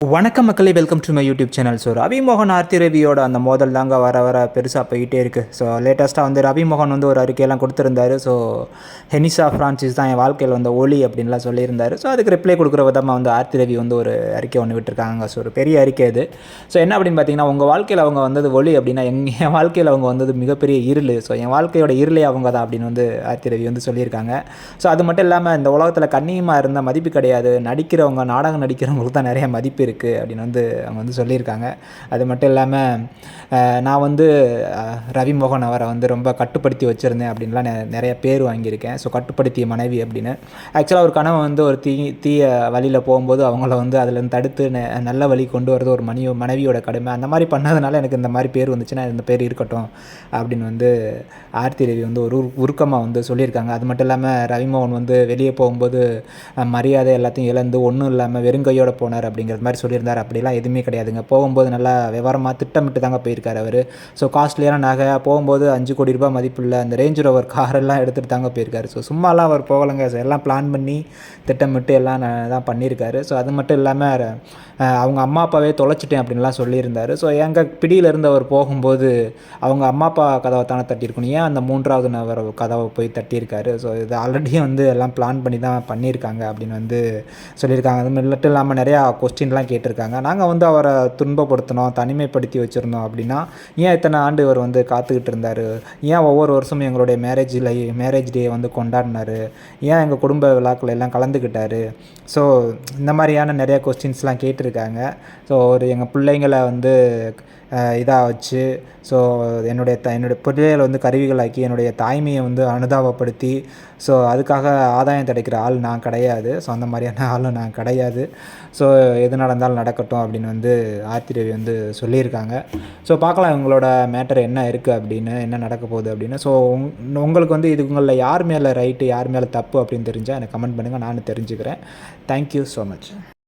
வணக்கம் மக்களே welcome to my YouTube channel so Ravi மோகன் ஆர்த்தி ரவியோட அந்த மோதல் தாங்க வர வர பெருசாக போயிட்டே இருக்குது ஸோ லேட்டஸ்ட்டாக வந்து ரவி மோகன் வந்து ஒரு அறிக்கையெல்லாம் கொடுத்துருந்தாரு. ஸோ ஹெனிசா ஃப்ரான்சிஸ் தான் என் வாழ்க்கையில் வந்த ஒளி அப்படின்லாம் சொல்லியிருந்தாரு. ஸோ அதுக்கு ரிப்ளை கொடுக்குற விதமாக வந்து ஆர்த்தி ரவி வந்து ஒரு அறிக்கை ஒன்று விட்டுருக்காங்க. ஸோ ஒரு பெரிய அறிக்கை இது ஸோ என்ன அப்படின்னு பார்த்தீங்கன்னா உங்கள் வாழ்க்கையில் அவங்க வந்தது ஒளி அப்படின்னா எங் என் வாழ்க்கையில் அவங்க வந்தது மிகப்பெரிய இருள். ஸோ என் வாழ்க்கையோட இருளே அவங்க தான் அப்படின்னு வந்து ஆர்த்தி ரவி வந்து சொல்லியிருக்காங்க. ஸோ அது மட்டும் இல்லாமல் இந்த உலகத்தில் கண்ணியமாக இருந்தால் மதிப்பு கிடையாது. நடிக்கிறவங்க நாடகம் நடிக்கிறவங்களுக்கு தான் நிறைய மதிப்பு இருக்குது அப்படின்னு வந்து அவங்க வந்து சொல்லியிருக்காங்க. அது மட்டும் இல்லாமல் நான் வந்து ரவிமோகன் ரவி மோகன் அவரை வந்து ரொம்ப கட்டுப்படுத்தி வச்சுருந்தேன் அப்படின்லாம் நிறைய பேர் வாங்கியிருக்கேன். ஸோ கட்டுப்படுத்திய மனைவி அப்படின்னு. ஆக்சுவலாக ஒரு கணவன் வந்து ஒரு தீ தீய வழியில் போகும்போது அவங்கள வந்து அதுலேருந்து தடுத்து நெ- நல்ல வழி கொண்டு வரது ஒரு மணி மனைவியோட கடமை. அந்த மாதிரி பண்ணதுனால எனக்கு இந்த மாதிரி பேர் வந்துச்சுன்னா இந்த பேர் இருக்கட்டும் அப்படின்னு வந்து ஆர்த்தி ரவி வந்து ஒரு உரு- உருக்கமாக வந்து சொல்லியிருக்காங்க. அது மட்டும் இல்லாமல் ரவிமோகன் வந்து வெளியே போகும்போது மரியாதை எல்லாத்தையும் இழந்து ஒன்றும் இல்லாமல் வெறுங்கையோடு போனார் அப்படிங்கிற மாதிரி சொல்லியிருந்தார். அப்படிலாம் எதுவுமே கிடையாதுங்க. போகும்போது நல்லா விவரமாக திட்டமிட்டு தாங்க போயிருக்காரு அவர். ஸோ காஸ்ட்லியான நகை போகும்போது அஞ்சு கோடி ரூபாய் மதிப்புள்ள அந்த ரேஞ்ச் ரோவர் காரெல்லாம் எடுத்துகிட்டு தாங்க போயிருக்காரு. ஸோ சும்மாலாம் அவர் போகலைங்க. ஸோ எல்லாம் பிளான் பண்ணி திட்டமிட்டு எல்லாம் தான் பண்ணியிருக்காரு. ஸோ அது மட்டும் இல்லாமல் அவங்க அம்மா அப்பாவே தொலைச்சிட்டேன் அப்படின்லாம் சொல்லியிருந்தார். ஸோ எங்கள் பிடியில் இருந்து அவர் போகும்போது அவங்க அம்மா அப்பா கதவை தானே தட்டியிருக்கணும். ஏன் அந்த மூன்றாவது நபர் கதவை போய் தட்டியிருக்காரு? ஸோ இது ஆல்ரெடி வந்து எல்லாம் பிளான் பண்ணி தான் பண்ணியிருக்காங்க அப்படின்னு வந்து சொல்லியிருக்காங்க. அது மட்டும் இல்லாமல் நிறையா கொஸ்டின்லாம் கேட்டிருக்காங்க. நாங்கள் வந்து அவரை துன்பப்படுத்தினோம் தனிமைப்படுத்தி வச்சுருந்தோம் அப்படின்னா ஏன் இத்தனை ஆண்டு இவர் வந்து காத்துக்கிட்டு இருந்தார்? ஏன் ஒவ்வொரு வருஷமும் எங்களுடைய மேரேஜில் மேரேஜ் டே வந்து கொண்டாடினாரு? ஏன் எங்கள் குடும்ப விழாக்கள் எல்லாம் கலந்துக்கிட்டார்? ஸோ இந்த மாதிரியான நிறைய கொஸ்டின்ஸ்லாம் கேட்டிருக்காங்க. ஸோ ஒரு எங்கள் பிள்ளைங்களை வந்து இதாக வச்சு ஸோ என்னுடைய த என்னுடைய பிள்ளைகளை வந்து கருவிகளாக்கி என்னுடைய தாய்மையை வந்து அனுதாபப்படுத்தி ஸோ அதுக்காக ஆதாயம் கிடைக்கிற ஆள் நான் கிடையாது. ஸோ அந்த மாதிரியான ஆளும் நான் கிடையாது. ஸோ எது நடந்தாலும் இருந்தாலும் நடக்கட்டும் அப்படின்னு வந்து ஆர்த்தி ரவி வந்து சொல்லியிருக்காங்க. ஸோ பார்க்கலாம் இவங்களோட மேட்டர் என்ன இருக்குது அப்படின்னு என்ன நடக்க போகுது அப்படின்னு. ஸோ உங்களுக்கு வந்து இது உங்களில் யார் மேலே ரைட்டு யார் மேலே தப்பு அப்படின்னு தெரிஞ்சால் எனக்கு கமெண்ட் பண்ணுங்கள் நான் தெரிஞ்சுக்கிறேன். Thank you so much